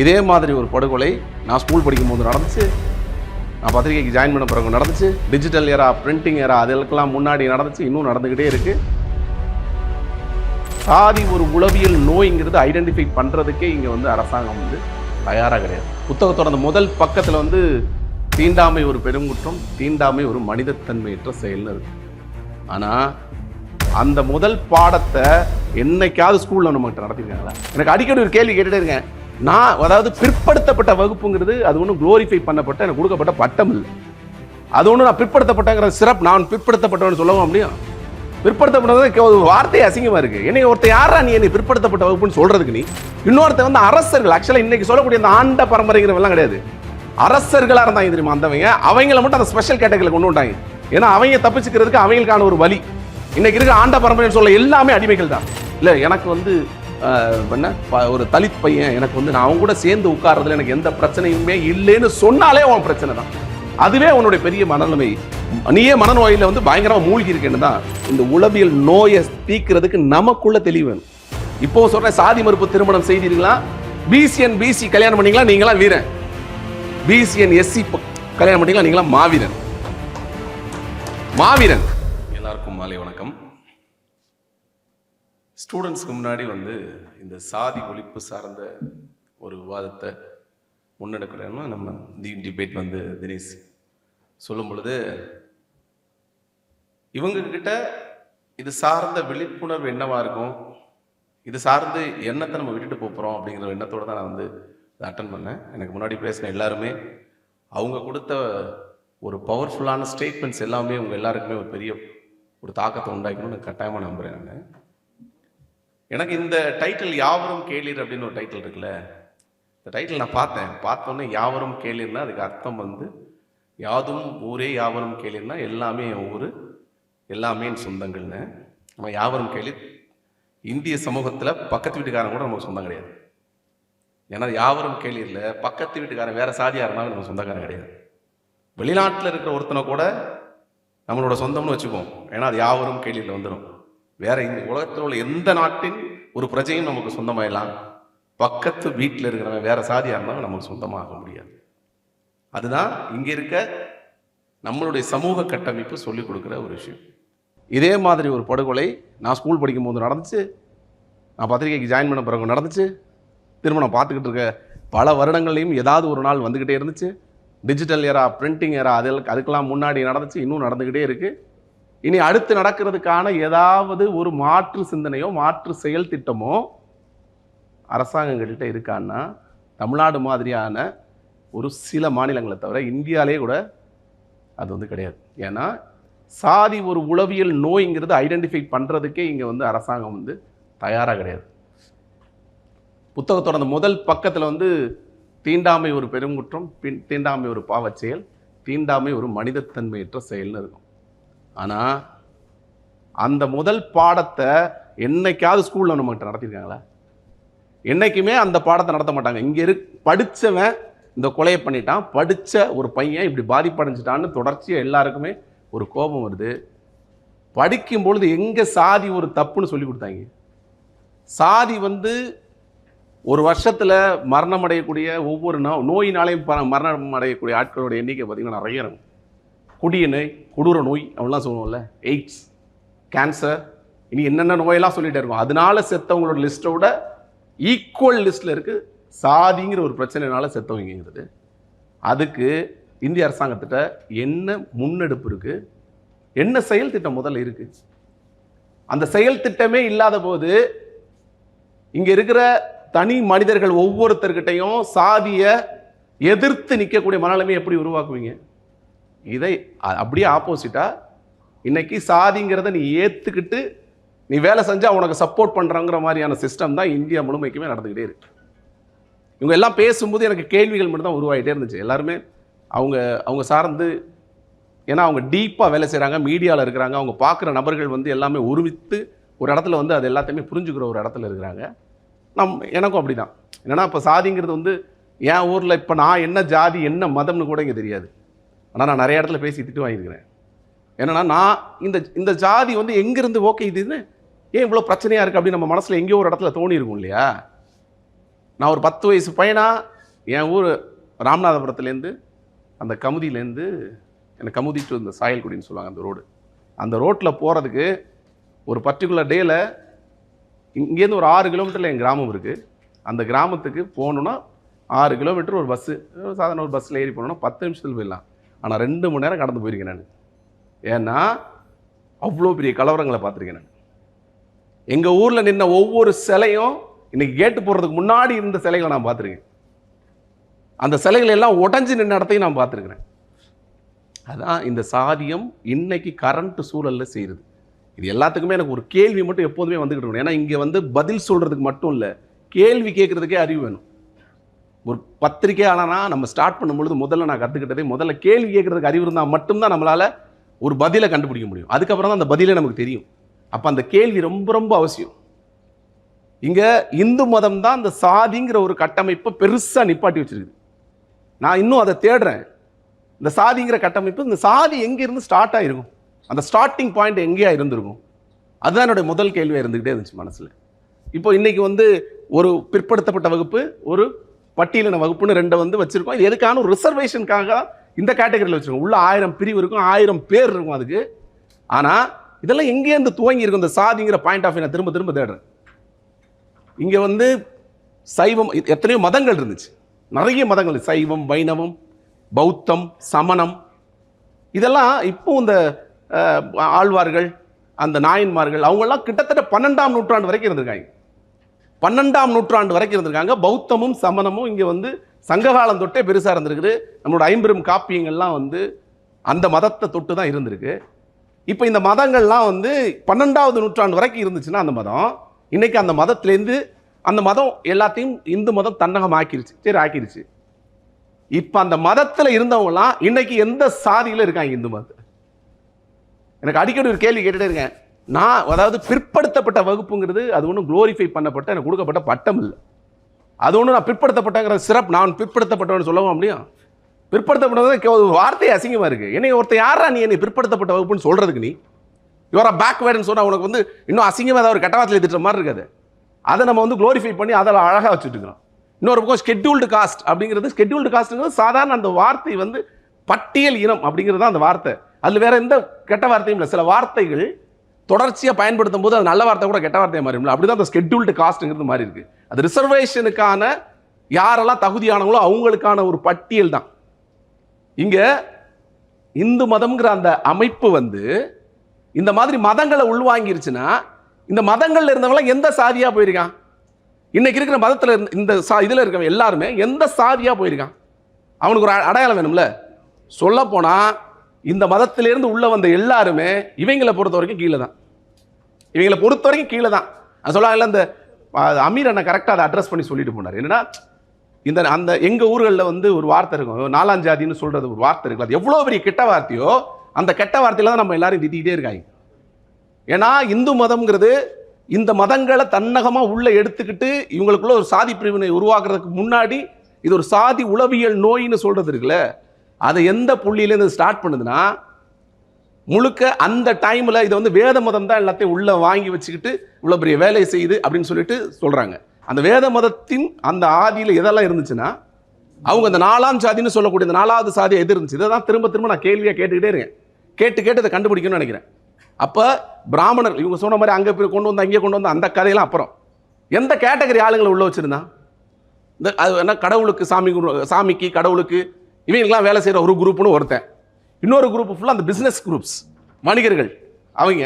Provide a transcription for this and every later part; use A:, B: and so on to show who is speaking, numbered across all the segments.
A: இதே மாதிரி ஒரு படுகொலை நான் ஸ்கூல் படிக்கும்போது நடந்துச்சு. நான் பத்திரிகைக்கு ஜாயின் பண்ண பிறகு நடந்துச்சு. டிஜிட்டல் ஏரா பிரிண்டிங் ஏரா அதுக்கெல்லாம் முன்னாடி நடந்துச்சு. இன்னும் நடந்துக்கிட்டே இருக்கு. சாதி ஒரு உளவியல் நோய்ங்கிறது ஐடென்டிஃபை பண்ணுறதுக்கே இங்கே வந்து அரசாங்கம் வந்து தயாராக கிடையாது. புத்தகத்தோட அந்த முதல் பக்கத்தில் வந்து தீண்டாமை ஒரு பெருங்குற்றம் தீண்டாமை ஒரு மனிதத்தன்மையற்ற செயல்னு இருக்கு. ஆனால் அந்த முதல் பாடத்தை என்னைக்காவது ஸ்கூலில் நம்மகிட்ட நடத்திருக்காங்களா? எனக்கு அடிக்கடி ஒரு கேள்வி கேட்டுட்டே இருக்கேன். நான் அதாவது பிற்படுத்தப்பட்ட வகுப்புங்கிறது அது ஒன்றும் குளோரிஃபை பண்ணப்பட்ட எனக்கு கொடுக்கப்பட்ட பட்டம் இல்லை. அது ஒன்றும் நான் பிற்படுத்தப்பட்டங்கிற சிறப்பு நான் பிற்படுத்தப்பட்டவன் சொல்லவும் முடியும் பிற்படுத்தப்பட்டது வார்த்தை அசிங்கமாக இருக்குது என்னை ஒருத்தன் யாரா நீ? என்னை பிற்படுத்தப்பட்ட வகுப்புன்னு சொல்கிறதுக்கு நீ. இன்னொருத்தன் வந்து அரசர்கள் ஆக்சுவலாக இன்னைக்கு சொல்லக்கூடிய அந்த ஆண்ட பரம்பரைங்கிறவெல்லாம் கிடையாது. அரசர்களாக இருந்தாங்க தெரியுமா அந்தவங்க? அவங்கள மட்டும் அந்த ஸ்பெஷல் கேட்டகரியில் கொண்டு வந்தாங்க ஏன்னா அவங்க தப்பிச்சுக்கிறதுக்கு அவங்களுக்கான ஒரு வழி. இன்னைக்கு இருக்கிற ஆண்ட பரம்பரைன்னு சொல்ல எல்லாமே அடிமைகள் தான். இல்லை எனக்கு வந்து என்ன? ப- ஒரு தலித் பையன் எனக்கு வந்து நான் அவங்க கூட சேர்ந்து உட்கார்றதுல எனக்கு எந்த பிரச்சனையுமே இல்லைன்னு சொன்னாலே உன் பிரச்சனை தான். அதுவே உன்னுடைய பெரிய மனநிலைமை. நீயே மனநோயில வந்து பயங்கரமாக மூழ்கி இருக்கேன்னு தான் இந்த உளவியல் நோயை தீக்கிறதுக்கு நமக்குள்ள தெளிவு வேணும். இப்போ சொல்றேன் சாதி மறுப்பு திருமணம் செய்தீங்களா பிசிஎன் பிசி கல்யாணம் பண்ணீங்களா? நீங்களா வீரன். பிசிஎன் எஸ்சி கல்யாணம் பண்ணீங்களா? நீங்களா மாவீரன். மாவீரன். எல்லாருக்கும் மாலை வணக்கம். ஸ்டூடெண்ட்ஸ்க்கு முன்னாடி வந்து இந்த சாதி ஒழிப்பு சார்ந்த ஒரு விவாதத்தை முன்னெடுக்கிறேன்னா நம்ம தி டிபேட் வந்து தினேஷ் சொல்லும் பொழுது இவங்கக்கிட்ட இது சார்ந்த விழிப்புணர்வு என்னவா இருக்கும்? இது சார்ந்து எண்ணத்தை நம்ம விட்டுட்டு போகிறோம் அப்படிங்கிற எண்ணத்தோடு தான் நான் வந்து அட்டன் பண்ணேன். எனக்கு முன்னாடி பேசின எல்லாருமே அவங்க கொடுத்த ஒரு பவர்ஃபுல்லான ஸ்டேட்மெண்ட்ஸ் எல்லாமே அவங்க எல்லாருக்குமே ஒரு பெரிய ஒரு தாக்கத்தை உண்டாக்கணும்னு கட்டாயமாக நம்புகிறேன் நான். எனக்கு இந்த டைட்டில் யாவரும் கேளீர் அப்படின்னு ஒரு டைட்டில் இருக்குல்ல. இந்த டைட்டில் நான் பார்த்தேன். பார்த்தோன்னே யாவரும் கேளீர்னா அதுக்கு அர்த்தம் வந்து யாதும் ஊரே யாவரும் கேளீர்னா எல்லாமே என் ஊர் எல்லாமே என் சொந்தங்கள்னு. நம்ம யாவரும் கேளீர் இந்திய சமூகத்தில் பக்கத்து வீட்டுக்காரன் கூட நமக்கு சொந்தம் கிடையாது. ஏன்னா யாவரும் கேளீரில் பக்கத்து வீட்டுக்காரன் வேறு சாதியாக இருந்தாலும் நமக்கு சொந்தக்காரன் கிடையாது. வெளிநாட்டில் இருக்கிற ஒருத்தனை கூட நம்மளோட சொந்தம்னு வச்சுக்குவோம். ஏன்னா அது யாவரும் கேள்வியில் வந்துடும் வேற இந்த உலகத்தில் உள்ள எந்த நாட்டின் ஒரு பிரஜையும் நமக்கு சொந்தமாயிடலாம் பக்கத்து வீட்டில் இருக்கிறவங்க வேற சாதியாக இருந்தாலும் நமக்கு சொந்தமாக முடியாது. அதுதான் இங்கே இருக்க நம்மளுடைய சமூக கட்டமைப்பு சொல்லிக் கொடுக்குற ஒரு விஷயம். இதே மாதிரி ஒரு படுகொலை நான் ஸ்கூல் படிக்கும்போது நடந்துச்சு. நான் பத்திரிகைக்கு ஜாயின் பண்ண பிறகு நடந்துச்சு. திரும்ப நான் பார்த்துக்கிட்டு இருக்க பல வருடங்கள்லையும் ஏதாவது ஒரு நாள் வந்துக்கிட்டே இருந்துச்சு. டிஜிட்டல் ஏரா பிரிண்டிங் ஏரா அதில் அதுக்கெல்லாம் முன்னாடி நடந்துச்சு இன்னும் நடந்துக்கிட்டே இருக்குது இனி அடுத்து நடக்கிறதுக்கான ஏதாவது ஒரு மாற்று சிந்தனையோ மாற்று செயல் திட்டமோ அரசாங்கங்கள்கிட்ட இருக்கான்னா தமிழ்நாடு மாதிரியான ஒரு சில மாநிலங்களை தவிர இந்தியாலே கூட அது வந்து கிடையாது. ஏன்னா சாதி ஒரு உளவியல் நோய்ங்கிறது ஐடென்டிஃபை பண்ணுறதுக்கே இங்கே வந்து அரசாங்கம் வந்து தயாராக கிடையாது. புத்தகத்தோட அந்த முதல் பக்கத்தில் வந்து தீண்டாமை ஒரு பெருங்குற்றம் பின் தீண்டாமை ஒரு பாவச் செயல் தீண்டாமை ஒரு மனிதத்தன்மையற்ற செயல்னு இருக்கும். ஆனால் அந்த முதல் பாடத்தை என்னைக்காவது ஸ்கூலில் நம்மகிட்ட நடத்தியிருக்காங்களா? என்னைக்குமே அந்த பாடத்தை நடத்த மாட்டாங்க. இங்கே இரு படித்தவன் இந்த கொலையை பண்ணிட்டான். படித்த ஒரு பையன் இப்படி பாதிப்படைஞ்சிட்டான்னு தொடர்ச்சியாக எல்லாருக்குமே ஒரு கோபம் வருது. படிக்கும் பொழுது எங்கே சாதி ஒரு தப்புன்னு சொல்லி கொடுத்தாங்க. சாதி வந்து ஒரு வருஷத்தில் மரணம் அடையக்கூடிய ஒவ்வொரு நோ நோயினாலையும் ப- மரணம் அடையக்கூடிய ஆட்களோட எண்ணிக்கை பார்த்திங்கன்னா நிறைய இருக்கும். கொடிய நோய் கொடூர நோய் அப்படிலாம் சொல்லுவோம்ல. எய்ட்ஸ் கேன்சர் இனி என்னென்ன நோயெல்லாம் சொல்லிகிட்டே இருக்கும். அதனால செத்தவங்களோட லிஸ்ட்டோட ஈக்குவல் லிஸ்ட்டில் இருக்குது சாதிங்கிற ஒரு பிரச்சனைனால செத்தவங்கிறது அதுக்கு இந்திய அரசாங்கத்திட்ட என்ன முன்னெடுப்பு இருக்குது என்ன செயல் திட்டம் முதல்ல இருக்குது அந்த செயல் திட்டமே இல்லாத போது இங்கே இருக்கிற தனி மனிதர்கள் ஒவ்வொருத்தர்கிட்டையும் சாதியை எதிர்த்து நிற்கக்கூடிய மனநிலைமை எப்படி உருவாக்குவீங்க? இதை அப்படியே ஆப்போசிட்டாக இன்னைக்கு சாதிங்கிறத நீ ஏற்றுக்கிட்டு நீ வேலை செஞ்சால் உனக்கு சப்போர்ட் பண்ணுறங்கிற மாதிரியான சிஸ்டம் தான் இந்தியா முழுமைக்குமே நடந்துக்கிட்டே இருக்கு. இவங்க எல்லாம் பேசும்போது எனக்கு கேள்விகள் மட்டும் தான் உருவாகிட்டே இருந்துச்சு. எல்லாருமே அவங்க அவங்க சார்ந்து ஏன்னா அவங்க டீப்பாக வேலை செய்கிறாங்க மீடியாவில் இருக்கிறாங்க அவங்க பார்க்குற நபர்கள் வந்து எல்லாமே உருவித்து ஒரு இடத்துல வந்து அது எல்லாத்தையுமே புரிஞ்சுக்கிற ஒரு இடத்துல இருக்கிறாங்க. நம் எனக்கும் அப்படி தான் என்னன்னா இப்போ சாதிங்கிறது வந்து என் ஊரில் இப்போ நான் என்ன ஜாதி என்ன மதம்னு கூட இங்கே தெரியாது. ஆனால் நான் நிறைய இடத்துல பேசி திட்டு வாங்கியிருக்கிறேன். என்னென்னா நான் இந்த இந்த ஜாதி வந்து எங்கேருந்து ஓகே இதுன்னு ஏன் இவ்வளோ பிரச்சனையாக இருக்குது அப்படின்னு நம்ம மனசில் எங்கேயோ ஒரு இடத்துல தோணியிருக்கும் இல்லையா? நான் ஒரு பத்து வயசு பையனா என் ஊர் ராமநாதபுரத்துலேருந்து அந்த கமுதியிலேருந்து எனக்கு கமுதி டு இந்த சாயல்குடின்னு சொல்லுவாங்க அந்த ரோடு. அந்த ரோட்டில் போகிறதுக்கு ஒரு பர்டிகுலர் டேயில் இங்கேருந்து ஒரு ஆறு கிலோமீட்டரில் என் கிராமம் இருக்குது அந்த கிராமத்துக்கு போகணுன்னா ஆறு கிலோமீட்டர் ஒரு பஸ்ஸு சாதாரண ஒரு பஸ்ஸில் ஏறி போனோன்னா பத்து நிமிஷத்தில் போயிடலாம். ஆனால் ரெண்டு மணி நேரம் கடந்து போயிருக்கேன் நான். ஏன்னா அவ்வளோ பெரிய கலவரங்களை பார்த்துருக்கேன் நான். எங்கள் ஊரில் நின்ன ஒவ்வொரு சிலையும் இன்றைக்கி கேட்டு போகிறதுக்கு முன்னாடி இருந்த சிலைகளை நான் பார்த்துருக்கேன். அந்த சிலைகள் எல்லாம் உடஞ்சி நின்ன இடத்தையும் நான் பார்த்துருக்குறேன். அதான் இந்த சாதியம் இன்னைக்கு கரண்ட் சூழலில் செய்கிறது இது எல்லாத்துக்குமே எனக்கு ஒரு கேள்வி மட்டும் எப்போதுமே வந்துக்கிட்டு இருக்கணும். ஏன்னா இங்கே வந்து பதில் சொல்கிறதுக்கு மட்டும் இல்லை கேள்வி கேட்குறதுக்கே அறிவு வேணும். ஒரு பத்திரிக்கையாளனா நம்ம ஸ்டார்ட் பண்ணும்பொழுது முதல்ல நான் கற்றுக்கிட்டதே முதல்ல கேள்வி கேட்குறதுக்கு அறிவு இருந்தால் மட்டும்தான் நம்மளால ஒரு பதிலை கண்டுபிடிக்க முடியும். அதுக்கப்புறம் தான் அந்த பதிலே நமக்கு தெரியும். அப்போ அந்த கேள்வி ரொம்ப ரொம்ப அவசியம். இங்கே இந்து மதம் தான் அந்த சாதிங்கிற ஒரு கட்டமைப்பை பெருசாக நிப்பாட்டி வச்சிருக்குது. நான் இன்னும் அதை தேடுறேன். இந்த சாதிங்கிற கட்டமைப்பு இந்த சாதி எங்கேருந்து ஸ்டார்ட் ஆகிருக்கும் அந்த ஸ்டார்டிங் பாயிண்ட் எங்கேயா இருந்திருக்கும்? அதுதான் என்னுடைய முதல் கேள்வியாக இருந்துக்கிட்டே இருந்துச்சு மனசில். இப்போ இன்றைக்கி வந்து ஒரு பிற்படுத்தப்பட்ட வகுப்பு ஒரு பட்டியலின வகுப்புன்னு ரெண்டை வந்து வச்சுருக்கோம். இது எதுக்கான ஒரு ரிசர்வேஷனுக்காக இந்த கேட்டகரியில் வச்சுருக்கோம். உள்ள ஆயிரம் பிரிவு இருக்கும் ஆயிரம் பேர் இருக்கும் அதுக்கு. ஆனால் இதெல்லாம் எங்கேருந்து துவங்கி இருக்கும் இந்த சாதிங்கிற பாயிண்ட் ஆஃப் நான் திரும்ப திரும்ப தேடுறேன். இங்கே வந்து சைவம் எத்தனையோ மதங்கள் இருந்துச்சு. நிறைய மதங்கள் சைவம் வைணவம் பௌத்தம் சமணம். இதெல்லாம் இப்போ இந்த ஆழ்வார்கள் அந்த நாயன்மார்கள் அவங்கெல்லாம் கிட்டத்தட்ட பன்னெண்டாம் நூற்றாண்டு வரைக்கும் இருந்திருக்காங்க. பன்னெண்டாம் நூற்றாண்டு வரைக்கும் இருந்திருக்காங்க. பௌத்தமும் சமணமும் இங்கே வந்து சங்ககாலம் தொட்டே பெருசாக இருந்திருக்குது. நம்மளோட ஐம்பெரும் காப்பியங்கள்லாம் வந்து அந்த மதத்தை தொட்டு தான் இருந்திருக்கு. இப்போ இந்த மதங்கள்லாம் வந்து பன்னெண்டாவது நூற்றாண்டு வரைக்கும் இருந்துச்சுன்னா அந்த மதம் இன்றைக்கி அந்த மதத்துலேருந்து அந்த மதம் எல்லாத்தையும் இந்து மதம் தன்னகம் ஆக்கிருச்சு சரி ஆக்கிருச்சு. இப்போ அந்த மதத்தில் இருந்தவங்களாம் இன்றைக்கி எந்த சாதியில் இருக்காங்க இந்து மதத்தை எனக்கு அடிக்கடி ஒரு கேள்வி கேட்டுகிட்டே இருக்கேன். நான் அதாவது பிற்படுத்தப்பட்ட வகுப்புங்கிறது அது ஒன்றும் குளோரிஃபை பண்ணப்பட்ட எனக்கு கொடுக்கப்பட்ட பட்டம் இல்லை. அது ஒன்றும் நான் பிற்படுத்தப்பட்டங்கிற சிறப்பு நான் பிற்படுத்தப்பட்டவன் சொல்லவும் முடியும்? பிற்படுத்தப்பட்டது வார்த்தை அசிங்கமாக இருக்குது என்னை ஒருத்தன் யாரா நீ? என்னை பிற்படுத்தப்பட்ட வகுப்புன்னு சொல்கிறதுக்கு நீ? யுவரா பேக்வேர்டுன்னு சொன்னால் உனக்கு வந்து இன்னும் அசிங்கமாக ஏதாவது ஒரு கட்டவாத்தில் திட்டுற மாதிரி இருக்காது. அதை நம்ம வந்து குளோரிஃபை பண்ணி அதில் அழகாக வச்சுட்டுருக்கோம் இன்னொரு பக்கம் ஸ்கெட்யூல்டு காஸ்ட் அப்படிங்கிறது ஸ்கெட்யூல்டு காஸ்ட்டுங்கிறது சாதாரண அந்த வார்த்தை வந்து பட்டியல் இனம் அப்படிங்கிறது தான் அந்த வார்த்தை. அதில் வேறு எந்த கெட்ட வார்த்தையும் இல்லை. சில வார்த்தைகள் தொடர்ச்சியாக பயன்படுத்தும் போது அது நல்ல வார்த்தை கூட கெட்ட வார்த்தையை மாறிடும்ல அப்படி தான் அந்த ஸ்கெட்யூல்டு காஸ்ட்டுங்கிறது மாதிரி இருக்குது அது ரிசர்வேஷனுக்கான யாரெல்லாம் தகுதியானவங்களோ அவங்களுக்கான ஒரு பட்டியல் தான். இங்கே இந்து மதம்ங்கிற அந்த அமைப்பு வந்து இந்த மாதிரி மதங்களை உள்வாங்கிருச்சுன்னா இந்த மதங்களில் இருந்தவங்களாம் எந்த சாதியாக போயிருக்கான்? இன்னைக்கு இருக்கிற மதத்தில் இந்த சா இதில் இருக்கவன் எல்லாருமே எந்த சாதியாக போயிருக்கான்? அவனுக்கு ஒரு அ- அடையாளம் வேணும்ல. சொல்லப்போனால் இந்த மதத்திலேருந்து உள்ளே வந்த எல்லாருமே இவங்களை பொறுத்த வரைக்கும் கீழே தான். இவங்களை பொறுத்த வரைக்கும் கீழே தான் அது சொல்லுவாங்கல்ல இந்த அமீர் அண்ணன் கரெக்டாக அதை அட்ரஸ் பண்ணி சொல்லிட்டு போனார். என்னன்னா இந்த அந்த எங்கள் ஊர்களில் வந்து ஒரு வார்த்தை இருக்கும். நாலாம் ஜாதின்னு சொல்கிறது ஒரு வார்த்தை இருக்குது அது எவ்வளோ பெரிய கெட்ட வார்த்தையோ அந்த கெட்ட வார்த்தையில் தான் நம்ம எல்லாரும் திட்டிகிட்டே இருக்காங்க. ஏன்னா இந்து மதம்ங்கிறது இந்த மதங்களை தன்னகமாக உள்ளே எடுத்துக்கிட்டு இவங்களுக்குள்ள ஒரு சாதி பிரிவினை உருவாக்குறதுக்கு முன்னாடி இது ஒரு சாதி உளவியல் நோயின்னு சொல்கிறது இருக்குல்ல அதை எந்த புள்ளியிலேருந்து ஸ்டார்ட் பண்ணுதுன்னா முழுக்க அந்த டைமில் இதை வந்து வேத மதம் தான் எல்லாத்தையும் உள்ளே வாங்கி வச்சுக்கிட்டு இவ்வளோ பெரிய வேலையை செய்யுது அப்படின்னு சொல்லிட்டு சொல்கிறாங்க அந்த வேத மதத்தின் அந்த ஆதியில் எதெல்லாம் இருந்துச்சுன்னா அவங்க அந்த நாலாம் சாதின்னு சொல்லக்கூடிய இந்த நாலாவது சாதி எது இருந்துச்சு இதை தான் திரும்ப திரும்ப நான் கேள்வியாக கேட்டுக்கிட்டே இருக்கேன். கேட்டு கேட்டு இதை கண்டுபிடிக்கணும்னு நினைக்கிறேன். அப்போ பிராமணர் இவங்க சொன்ன மாதிரி அங்கே போய் கொண்டு வந்து அங்கே கொண்டு வந்து அந்த கதையெல்லாம் அப்புறம். எந்த கேட்டகரி ஆளுங்களை உள்ளே வச்சிருந்தான் இந்த அது என்ன கடவுளுக்கு சாமி குரு- சாமிக்கு கடவுளுக்கு இவங்களுக்குலாம் வேலை செய்கிற ஒரு குரூப்னு ஒருத்தன். இன்னொரு குரூப் ஃபுல்லாக அந்த பிஸ்னஸ் குரூப்ஸ் வணிகர்கள் அவங்க.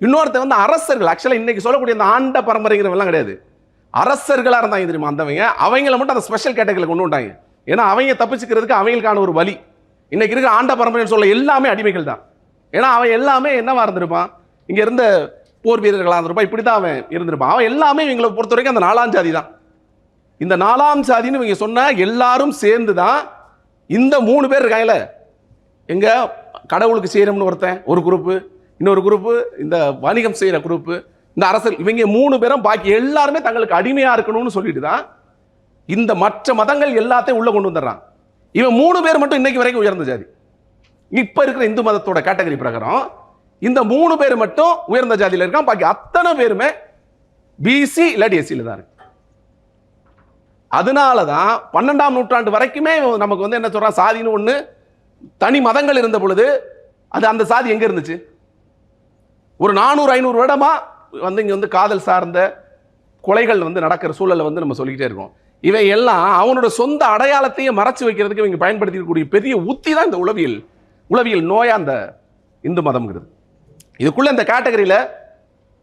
A: இன்னொருத்தன் வந்து அரசர்கள். ஆக்சுவலாக இன்னைக்கு சொல்லக்கூடிய அந்த ஆண்ட பரம்பரைங்கிறவெல்லாம் கிடையாது. அரசர்களாக இருந்தாங்க தெரியுமா? அந்தவங்க. அவங்கள மட்டும் அந்த ஸ்பெஷல் கேட்டகரியில் கொண்டு வந்தாங்க ஏன்னா அவங்க தப்பிச்சுக்கிறதுக்கு அவங்களுக்கான ஒரு வழி. இன்னைக்கு இருக்கிற ஆண்ட பரம்பரைன்னு சொல்ல எல்லாமே அடிமைகள் தான். ஏன்னா அவன் எல்லாமே என்னவா இருந்திருப்பான்? இங்கே இருந்த போர் வீரர்களாக இருந்திருப்பான். இப்படி தான் அவன் இருந்திருப்பான். அவன் எல்லாமே இவங்களை பொறுத்த வரைக்கும் அந்த நாலாம் ஜாதி தான். இந்த நாலாம் சாதின்னு இவங்க சொன்ன எல்லாரும் சேர்ந்து தான் இந்த மூணு பேர் இருக்காங்கல்ல. எங்கே கடவுளுக்கு செய்கிறோம்னு ஒருத்தன் ஒரு குரூப்பு இன்னொரு குரூப்பு இந்த வணிகம் செய்கிற குரூப்பு இந்த அரசு இவங்க மூணு பேரும் பாக்கி எல்லாருமே தங்களுக்கு அடிமையாக இருக்கணும்னு சொல்லிட்டு தான் இந்த மற்ற மதங்கள் எல்லாத்தையும் உள்ளே கொண்டு வந்துடுறான். இவன் மூணு பேர் மட்டும் இன்னைக்கு வரைக்கும் உயர்ந்த ஜாதி. இப்போ இருக்கிற இந்து மதத்தோட கேட்டகரி பிரகாரம் இந்த மூணு பேர் மட்டும் உயர்ந்த ஜாதியில் இருக்கான். பாக்கி அத்தனை பேருமே பிசி இல்லாட்டி எஸ்சியில் தான் இருக்கு. அதனால தான் பன்னெண்டாம் நூற்றாண்டு வரைக்குமே நமக்கு வந்து என்ன சொல்கிறான் சாதின்னு ஒன்று தனி மதங்கள் இருந்த பொழுது அது அந்த சாதி எங்கே இருந்துச்சு? ஒரு நானூறு ஐநூறு வருடமா வந்து இங்கே வந்து காதல் சார்ந்த கொலைகள் வந்து நடக்கிற சூழலை வந்து நம்ம சொல்லிக்கிட்டே இருக்கோம். இவை எல்லாம் அவனோட சொந்த அடையாளத்தையே மறைச்சு வைக்கிறதுக்கு இவங்க பயன்படுத்திக்கக்கூடிய பெரிய உத்தி தான் இந்த உளவியல். உளவியல் நோயா அந்த இந்து மதம்ங்கிறது. இதுக்குள்ள இந்த கேட்டகரியில்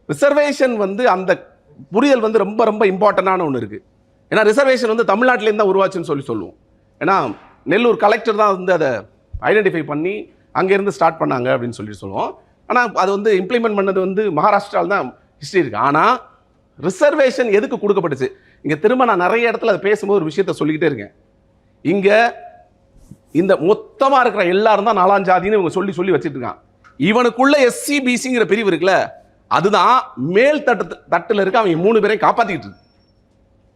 A: ரிசர்வேஷன் வந்து அந்த புரிதல் வந்து ரொம்ப ரொம்ப இம்பார்ட்டண்டான ஒன்று இருக்குது ஏன்னா ரிசர்வேஷன் வந்து தமிழ்நாட்டிலேருந்து தான் உருவாச்சுன்னு சொல்லி சொல்லுவோம். ஏன்னா நெல்லூர் கலெக்டர் தான் வந்து அதை ஐடென்டிஃபை பண்ணி அங்கேருந்து ஸ்டார்ட் பண்ணாங்க அப்படின்னு சொல்லி சொல்லுவோம். ஆனால் அது வந்து இம்ப்ளிமெண்ட் பண்ணது வந்து மகாராஷ்டிராவில் தான் ஹிஸ்ட்ரி இருக்குது ஆனால் ரிசர்வேஷன் எதுக்கு கொடுக்கப்பட்டுச்சு? இங்கே திரும்ப நான் நிறைய இடத்துல அதை பேசும்போது ஒரு விஷயத்த சொல்லிக்கிட்டே இருக்கேன். இங்கே இந்த மொத்தமாக இருக்கிற எல்லாரும் தான் நாலாம் ஜாதின்னு இவங்க சொல்லி சொல்லி வச்சிட்டு இருக்கான். இவனுக்குள்ள எஸ்சி பிசிங்கிற பிரிவு இருக்குல்ல அதுதான் மேல் தட்டு தட்டில் இருக்க அவங்க மூணு பேரையும் காப்பாற்றிக்கிட்டு இருக்கு.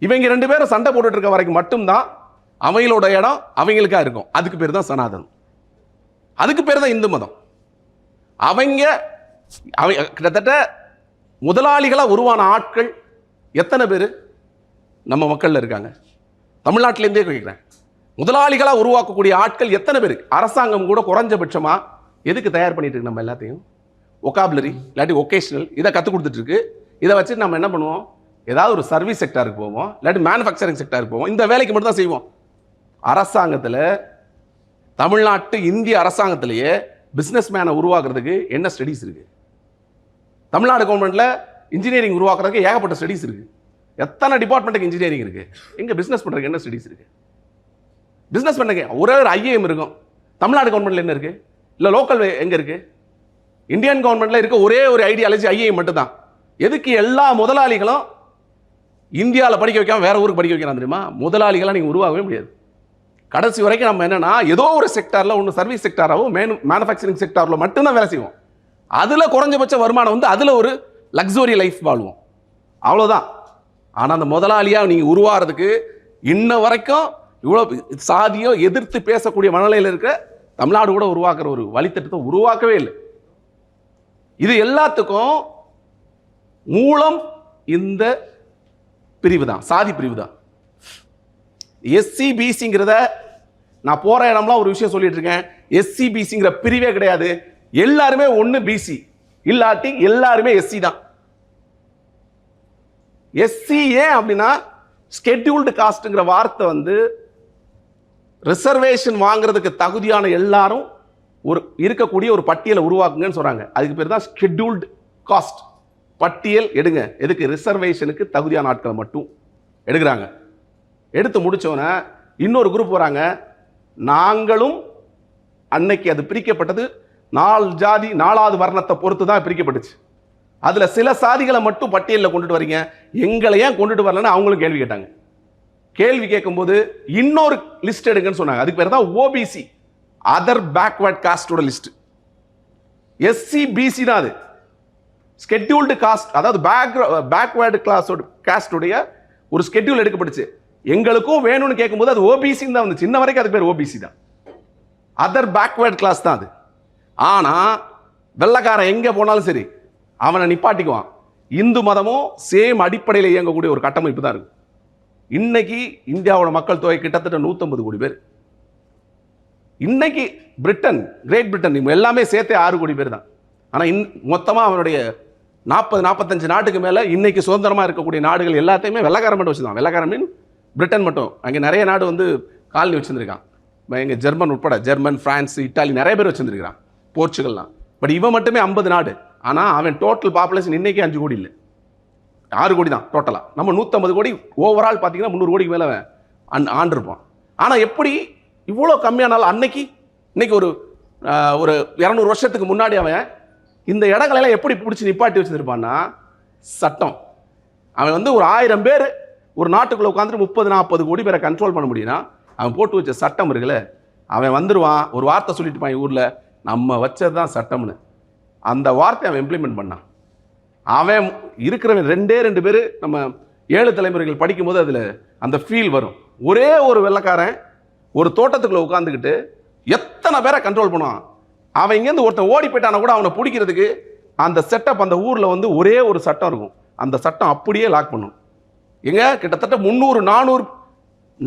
A: இவங்க ரெண்டு பேரும் சண்டை போட்டுட்டு இருக்க வரைக்கும் மட்டும்தான் அவங்களோட இடம் அவங்களுக்காக இருக்கும். அதுக்கு பேர் தான் சனாதனம். அதுக்கு பேர் தான் இந்து மதம். அவங்க அவங்க கிட்டத்தட்ட முதலாளிகளாக உருவான ஆட்கள் எத்தனை பேர்? நம்ம மக்களில் இருக்காங்க. தமிழ்நாட்டிலேருந்தே கேட்குறேன் முதலாளிகளாக உருவாக்கக்கூடிய ஆட்கள் எத்தனை பேர்? அரசாங்கம் கூட குறைஞ்சபட்சமாக எதுக்கு தயார் பண்ணிட்டு இருக்கு நம்ம எல்லாத்தையும்? ஒகாபுலரி இல்லாட்டி ஒகேஷனல் இதை கற்றுக் கொடுத்துட்ருக்கு இதை வச்சு நம்ம என்ன பண்ணுவோம்? ஏதாவது ஒரு சர்வீஸ் செக்டாருக்கு போவோம். இல்லாட்டி மேனுஃபேக்சரிங் செக்டாருக்கு போவோம். இந்த வேலைக்கு மட்டும் தான் செய்வோம். அரசாங்கத்தில் தமிழ்நாட்டு இந்திய அரசாங்கத்திலேயே பிஸ்னஸ் மேனை உருவாக்குறதுக்கு என்ன ஸ்டடீஸ் இருக்குது தமிழ்நாடு கவர்மெண்ட்டில் இன்ஜினியரிங் உருவாக்குறதுக்கு ஏகப்பட்ட ஸ்டடீஸ் இருக்குது எத்தனை டிபார்ட்மெண்ட்டுக்கு இன்ஜினியரிங் இருக்குது எங்கே பிஸ்னஸ் பண்ணுறதுக்கு என்ன ஸ்டடீஸ் இருக்குது பிஸ்னஸ் பண்ணுங்க ஒரே ஒரு ஐஏஎம் இருக்கும். தமிழ்நாடு கவர்மெண்ட்டில் என்ன இருக்குது இல்லை லோக்கல் எங்கே இருக்குது இந்தியன் கவர்மெண்ட்டில் இருக்க ஒரே ஒரு ஐடியாலஜி ஐஏஎம் மட்டும்தான். எதுக்கு எல்லா முதலாளிகளும் இந்தியாவில் படிக்க வைக்காம வேற ஊருக்கு படிக்க வைக்கிறான் தெரியுமா? முதலாளிகளாக நீங்கள் உருவாகவே முடியாது. கடைசி வரைக்கும் நம்ம என்னன்னா ஏதோ ஒரு செக்டாரில் ஒன்று சர்வீஸ் செக்டாராகவும் மேனு மேனுஃபேக்சரிங் செக்டாரில் மட்டும்தான் வேலை செய்வோம். அதில் குறைஞ்சபட்ச வருமானம் வந்து அதில் ஒரு லக்ஸுரி லைஃப் வாழ்வோம். அவ்வளோதான் ஆனால் அந்த முதலாளியாக நீங்கள் உருவாகிறதுக்கு இன்ன வரைக்கும் இவ்வளோ சாதியோ எதிர்த்து பேசக்கூடிய மனநிலையில் இருக்க தமிழ்நாடு கூட உருவாக்குற ஒரு வழித்தட்டத்தை உருவாக்கவே இல்லை. இது எல்லாத்துக்கும் மூலம் இந்த பிரிவு தான் சாதி பிரிவு தான் எஸ்சி பிசிங்கிறத நான் போகிற இடம்லாம் ஒரு விஷயம் சொல்லிட்டு இருக்கேன் எஸ்சி பிசிங்கிற பிரிவே கிடையாது. எல்லாருமே ஒன்று பிசி இல்லாட்டி எல்லாருமே எஸ்சி தான். எஸ்சி ஏன் அப்படின்னா ஸ்கெட்யூல்டு காஸ்ட்டுங்கிற வார்த்தை வந்து ரிசர்வேஷன் வாங்குறதுக்கு தகுதியான எல்லாரும் ஒரு இருக்கக்கூடிய ஒரு பட்டியலை உருவாக்குங்கன்னு சொல்கிறாங்க அதுக்கு பேர் தான் ஸ்கெட்யூல்டு காஸ்ட் பட்டியல் எடுங்க. எதுக்கு? ரிசர்வேஷனுக்கு தகுதியான ஆட்களை மட்டும் எடுக்கிறாங்க. எடுத்து முடிச்சோன்னே இன்னொரு குரூப் வராங்க. நாங்களும் அன்னைக்கு அது பிரிக்கப்பட்டது. நாலு ஜாதி நாலாவது வர்ணத்தை பொறுத்து தான் பிரிக்கப்பட்டுச்சு. அதில் சில சாதிகளை மட்டும் பட்டியலில் கொண்டுட்டு வரீங்க. எங்களை ஏன் கொண்டுட்டு வரலன்னு அவங்களும் கேள்வி கேட்டாங்க. கேள்வி கேட்கும்போது இன்னொரு லிஸ்ட் எடுங்கன்னு சொன்னாங்க. அதுக்கு பேர் தான் ஓபிசி அதர் பேக்வர்ட் காஸ்டோட லிஸ்ட் எஸ்சி பிசி தான் அது. ஸ்கெட்யூல்டு காஸ்ட் அதாவது பேக் பேக்வேர்டு கிளாஸோட காஸ்டுடைய ஒரு ஸ்கெட்யூல் எடுக்கப்பட்டுச்சு. எங்களுக்கும் வேணும்னு கேட்கும்போது அது ஓபிசின்னு தான் வந்துச்சு இன்ன வரைக்கும் அது பேர் ஓபிசி தான். அதர் பேக்வேர்ட் கிளாஸ் தான் அது. ஆனால் வெள்ளக்காரன் எங்கே போனாலும் சரி அவனை நிப்பாட்டிக்குவான். இந்து மதமும் சேம் அடிப்படையில் இயங்கக்கூடிய ஒரு கட்டமைப்பு தான் இருக்கு இன்னைக்கு இந்தியாவோட மக்கள் தொகை கிட்டத்தட்ட 150 கோடி பேர். இன்னைக்கு பிரிட்டன் கிரேட் பிரிட்டன் இவங்க எல்லாமே சேர்த்தே ஆறு கோடி பேர் தான். ஆனால் இன் மொத்தமாக அவனுடைய நாற்பது நாற்பத்தஞ்சு நாட்டுக்கு மேலே இன்னைக்கு சுதந்திரமாக இருக்கக்கூடிய நாடுகள் எல்லாத்தையுமே வெள்ளக்காரன் மட்டும் வச்சுதான். வெள்ளக்காரன் மீன் பிரிட்டன் மட்டும். அங்கே நிறைய நாடு வந்து காலனி வச்சுருந்துருக்கான். எங்கள் ஜெர்மன் உட்பட ஜெர்மன் பிரான்ஸ் இட்டாலி நிறைய பேர் வச்சுருந்துருக்கான் போர்ச்சுகல்லாம். பட் இவன் மட்டுமே ஐம்பது நாடு. ஆனால் அவன் டோட்டல் பாப்புலேஷன் இன்றைக்கி அஞ்சு கோடி இல்லை. ஆறு கோடி தான் டோட்டலாக நம்ம நூற்றம்பது கோடி ஓவரால் பார்த்தீங்கன்னா முந்நூறு கோடிக்கு மேலே அவன் ஆண்டிருப்பான். ஆனால் எப்படி இவ்வளோ கம்மியானாலும் அன்னைக்கு இன்னைக்கு ஒரு ஒரு இரநூறு வருஷத்துக்கு முன்னாடி அவன் இந்த இடங்களெல்லாம் எப்படி பிடிச்சி நிப்பாட்டி வச்சிருப்பான்னா சட்டம். அவன் வந்து ஒரு ஆயிரம் பேர் ஒரு நாட்டுக்குள்ளே உட்காந்துட்டு முப்பது நாற்பது கோடி பேரை கண்ட்ரோல் பண்ண முடியும்னா அவன் போட்டு வச்ச சட்டம் இருக்குல்ல அவன் வந்துடுவான் ஒரு வார்த்தை சொல்லிட்டு என் ஊரில் நம்ம வச்சது தான் சட்டம்னு. அந்த வார்த்தை அவன் இம்ப்ளிமெண்ட் பண்ணான். அவன் இருக்கிறவன் ரெண்டே ரெண்டு பேர் நம்ம ஏழு தலைமுறைகள் படிக்கும்போது அதில் அந்த ஃபீல் வரும். ஒரே ஒரு வெள்ளைக்காரன் ஒரு தோட்டத்துக்குள்ளே உட்காந்துக்கிட்டு எத்தனை பேரை கண்ட்ரோல் பண்ணுவான்? அவன் இங்கேருந்து ஒருத்தன் ஓடி போயிட்டானா கூட அவனை பிடிக்கிறதுக்கு அந்த செட்டப் அந்த ஊரில் வந்து ஒரே ஒரு சட்டம் இருக்கும். அந்த சட்டம் அப்படியே லாக் பண்ணும். எங்க? கிட்டத்தட்ட முந்நூறு நானூறு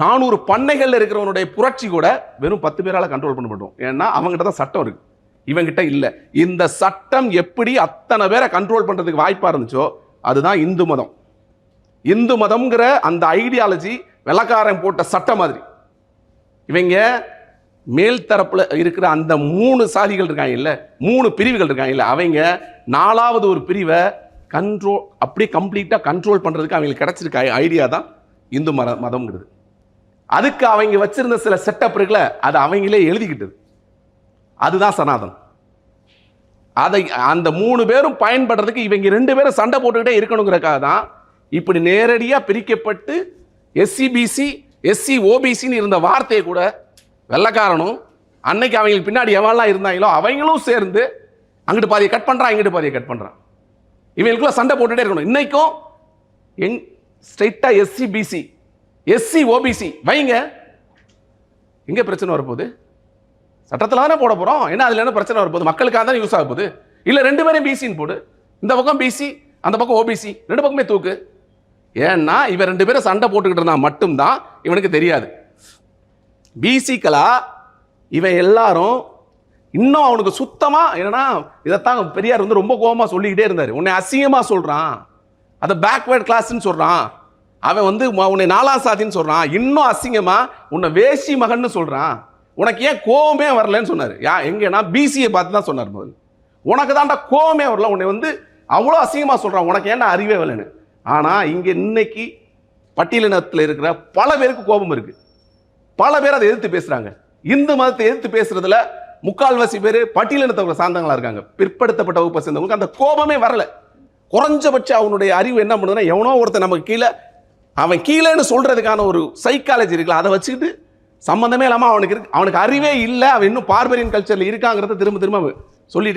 A: நானூறு பண்ணைகளில் இருக்கிறவனுடைய புரட்சி கூட வெறும் பத்து பேரால் கண்ட்ரோல் பண்ண மாட்டோம் ஏன்னா அவங்ககிட்ட தான் சட்டம் இருக்கு. இவங்கிட்ட இல்லை. இந்த சட்டம் எப்படி அத்தனை பேரை கண்ட்ரோல் பண்ணுறதுக்கு வாய்ப்பாக இருந்துச்சோ அதுதான் இந்து மதம். இந்து மதம்ங்கிற அந்த ஐடியாலஜி வெள்ளக்காரன் போட்ட சட்டம் மாதிரி. இவங்க மேல் தரப்பில் இருக்கிற அந்த மூணு சாதிகள் இருக்காங்க இல்லை மூணு பிரிவுகள் இருக்காங்க இல்லை அவங்க நாலாவது ஒரு பிரிவை கண்ட்ரோல் அப்படியே கம்ப்ளீட்டாக கண்ட்ரோல் பண்ணுறதுக்கு அவங்களுக்கு கிடச்சிருக்க ஐடியா தான் இந்து மத மதம்ங்கிறது. அதுக்கு அவங்க வச்சிருந்த சில செட்டப் இருக்குல்ல அது அவங்களே எழுதிக்கிட்டது. அதுதான் சனாதனம். அதை அந்த மூணு பேரும் பயன்படுறதுக்கு இவங்க ரெண்டு பேரும் சண்டை போட்டுக்கிட்டே இருக்கணுங்கிறக்காக தான் இப்படி நேரடியாக பிரிக்கப்பட்டு எஸ்சிபிசி எஸ்சி ஓபிசின்னு இருந்த வார்த்தையை கூட வெள்ளக்காரனும் அன்னைக்கு அவங்களுக்கு பின்னாடி எவெல்லாம் இருந்தாங்களோ அவங்களும் சேர்ந்து அங்கிட்டு பாதியை கட் பண்ணுறான் இங்கிட்டு பாதியை கட் பண்ணுறான் இவங்களுக்குள்ள சண்டை போட்டுட்டே இருக்கணும். இன்னைக்கும் எங் ஸ்ட்ரைட்டாக எஸ்சி பிசி எஸ்சி ஓபிசி வைங்க. எங்கே பிரச்சனை வரப்போகுது? சட்டத்தில் தானே போட போகிறோம் என்ன அதில் என்ன பிரச்சனை வரப்போகுது? மக்களுக்காக தான் யூஸ் ஆக போகுது. இல்லை ரெண்டு பேரும் பிசின்னு போடு. இந்த பக்கம் பிசி அந்த பக்கம் ஓபிசி ரெண்டு பக்கமே தூக்கு. ஏன்னா இவன் ரெண்டு பேரும் சண்டை போட்டுக்கிட்டு இருந்தா மட்டும்தான் இவனுக்கு தெரியாது. பிசிக்கலா இவன் எல்லாரும் இன்னும் அவனுக்கு சுத்தமாக என்னன்னா இதைத்தான் பெரியார் வந்து ரொம்ப கோபமாக சொல்லிக்கிட்டே இருந்தார். உன்னை அசிங்கமாக சொல்கிறான் அதை பேக்வேர்ட் கிளாஸ்ன்னு சொல்கிறான் அவன் வந்து உன்னை நாலாம் சாதின்னு சொல்கிறான் இன்னும் அசிங்கமாக உன்னை வேசி மகன்னு சொல்கிறான் உனக்கு ஏன் கோவமே வரலன்னு சொன்னார். யா எங்கன்னா பிசியை பார்த்து தான் சொன்னார் முதல்ல. உனக்கு தான்டா கோவமே வரல. உன்னை வந்து அவ்வளோ அசிங்கமாக சொல்கிறான் உனக்கு ஏன்டா அறிவே வரலன்னு. ஆனால் இங்கே இன்னைக்கு பட்டியலினத்தில் இருக்கிற பல பேருக்கு கோபம் இருக்குது பல பேர் அதை எதிர்த்து பேசுகிறாங்க இந்து மதத்தை எதிர்த்து பேசுகிறதுல முக்கால்வாசி பேர் பட்டியலினத்தவங்களை சார்ந்தவங்களா இருக்காங்க. பிற்படுத்தப்பட்ட வகுப்பை சேர்ந்தவங்களுக்கு அந்த கோபமே வரல. குறைஞ்சபட்ச அவனுடைய அறிவு என்ன பண்ணுதுன்னா எவனோ ஒருத்தன் நமக்கு கீழே அவன் கீழேன்னு சொல்றதுக்கான ஒரு சைக்காலஜி இருக்குல்ல அதை வச்சுக்கிட்டு சம்மந்தமே இல்லாமல் அவனுக்கு இருக்கு. அவனுக்கு அறிவே இல்லை அவன் இன்னும் பார்பரியன் கல்ச்சரில் இருக்காங்கிறத திரும்ப திரும்ப அவன்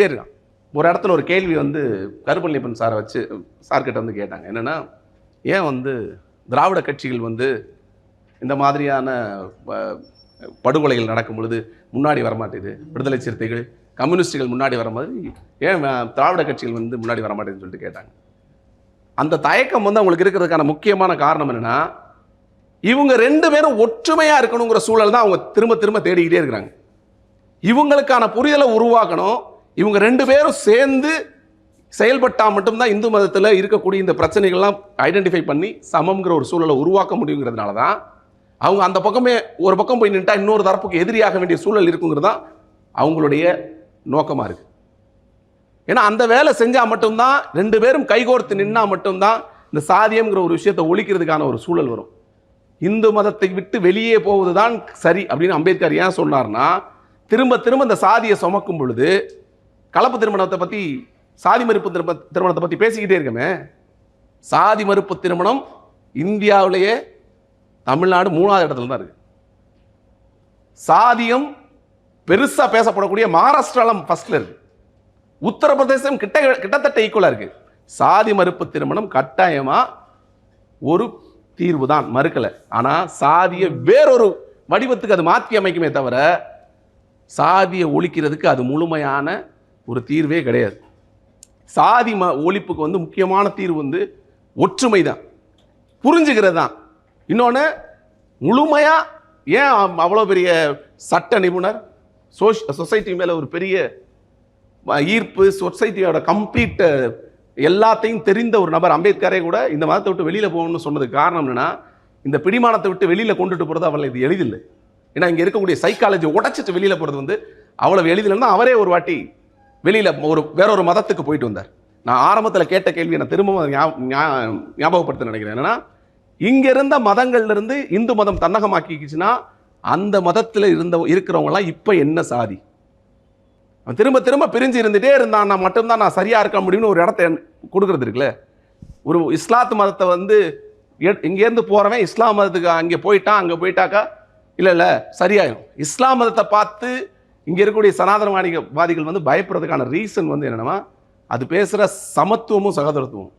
A: இருக்கான். ஒரு இடத்துல ஒரு கேள்வி வந்து கருப்பள்ளியப்பன் சாரை வச்சு சார்கிட்ட வந்து கேட்டாங்க. என்னென்னா ஏன் வந்து திராவிட கட்சிகள் வந்து இந்த மாதிரியான படுகொலைகள் நடக்கும் பொழுது முன்னாடி வரமாட்டேது விடுதலை சிறுத்தைகள் கம்யூனிஸ்டுகள் முன்னாடி வர மாதிரி ஏன் திராவிட கட்சிகள் வந்து முன்னாடி வரமாட்டேன்னு சொல்லிட்டு கேட்டாங்க. அந்த தயக்கம் வந்து அவங்களுக்கு இருக்கிறதுக்கான முக்கியமான காரணம் என்னென்னா இவங்க ரெண்டு பேரும் ஒற்றுமையாக இருக்கணுங்கிற சூழல் தான் அவங்க திரும்ப திரும்ப தேடிக்கிட்டே இருக்கிறாங்க. இவங்களுக்கான புரிதலை உருவாக்கணும். இவங்க ரெண்டு பேரும் சேர்ந்து செயல்பட்டால் மட்டும்தான் இந்து மதத்தில் இருக்கக்கூடிய இந்த பிரச்சனைகள்லாம் ஐடென்டிஃபை பண்ணி சமம்ங்கிற ஒரு சூழலை உருவாக்க முடியுங்கிறதுனால தான் அவங்க அந்த பக்கமே ஒரு பக்கம் போய் நின்றுட்டா இன்னொரு தரப்புக்கு எதிரியாக வேண்டிய சூழல் இருக்குங்கிறது தான் அவங்களுடைய நோக்கமாக இருக்குது ஏன்னா அந்த வேலை செஞ்சால் மட்டும்தான் ரெண்டு பேரும் கைகோர்த்து நின்னால் மட்டும்தான் இந்த சாதியம்ங்கிற ஒரு விஷயத்தை ஒழிக்கிறதுக்கான ஒரு சூழல் வரும். இந்து மதத்தை விட்டு வெளியே போவதுதான் சரி அப்படின்னு அம்பேத்கர் ஏன் சொன்னார்னா திரும்ப திரும்ப இந்த சாதியை சுமக்கும் பொழுது கலப்பு திருமணத்தை பற்றி சாதி மறுப்பு திருமண திருமணத்தை பற்றி பேசிக்கிட்டே இருக்கமே. சாதி மறுப்பு திருமணம் இந்தியாவிலேயே தமிழ்நாடு மூணாவது இடத்துல தான் இருக்கு. சாதியம் பெருசாக பேசப்படக்கூடிய மகாராஷ்டிராலம் ஃபர்ஸ்ட்ல இருக்கு. உத்தரப்பிரதேசம் கிட்ட கிட்டத்தட்ட ஈக்குவலாக இருக்கு. சாதி மறுப்பு திருமணம் கட்டாயமாக ஒரு தீர்வு தான் மறுக்கலை. ஆனால் சாதியை வேறொரு வடிவத்துக்கு அது மாற்றி அமைக்குமே தவிர சாதியை ஒழிக்கிறதுக்கு அது முழுமையான ஒரு தீர்வே கிடையாது. சாதி ம ஒழிப்புக்கு வந்து முக்கியமான தீர்வு வந்து ஒற்றுமை தான். புரிஞ்சுக்கிறது தான். இன்னொன்று முழுமையாக ஏன் அவ்வளோ பெரிய சட்ட நிபுணர்? சோஷ் சொசைட்டி மேலே ஒரு பெரிய ஈர்ப்பு சொசைட்டியோட கம்ப்ளீட் எல்லாத்தையும் தெரிந்த ஒரு நபர் அம்பேத்கரே கூட இந்த மதத்தை விட்டு வெளியில் போகணும்னு சொன்னதுக்கு காரணம் என்னென்னா இந்த பிடிமானத்தை விட்டு வெளியில் கொண்டுட்டு போகிறது அவளை இது எளிதில்லை. ஏன்னா இங்கே இருக்கக்கூடிய சைக்காலஜி உடச்சிட்டு வெளியில் போகிறது வந்து அவ்வளவு எளிதில்னா அவரே ஒரு வாட்டி வெளியில் ஒரு வேற ஒரு மதத்துக்கு போயிட்டு வந்தார். நான் ஆரம்பத்தில் கேட்ட கேள்வியை நான் திரும்பவும் ஞா- ஞாபகப்படுத்த நினைக்கிறேன். என்னன்னா இங்கே இருந்த மதங்கள்ல இருந்து இந்து மதம் தன்னகமாக்கிக்கிச்சுன்னா அந்த மதத்தில் இருந்த இருக்கிறவங்களாம் இப்போ என்ன சாதி? அவன் திரும்ப திரும்ப பிரிஞ்சு இருந்துட்டே இருந்தான்னா மட்டும்தான் நான் சரியாக இருக்க முடியும்னு ஒரு இடத்த கொடுக்குறது இருக்குல்ல? ஒரு இஸ்லாத்து மதத்தை வந்து இங்கேருந்து போகிறவன் இஸ்லாம் மதத்துக்கு அங்கே போயிட்டான் அங்கே போயிட்டாக்கா? இல்லை இல்லை சரியாயிடும் இஸ்லாம் மதத்தை பார்த்து இங்கே இருக்கக்கூடிய சனாதனவாதிக வாதிகள் வந்து பயப்படுறதுக்கான ரீசன் வந்து என்னென்னா அது பேசுகிற சமத்துவமும் சகோதரத்துவம்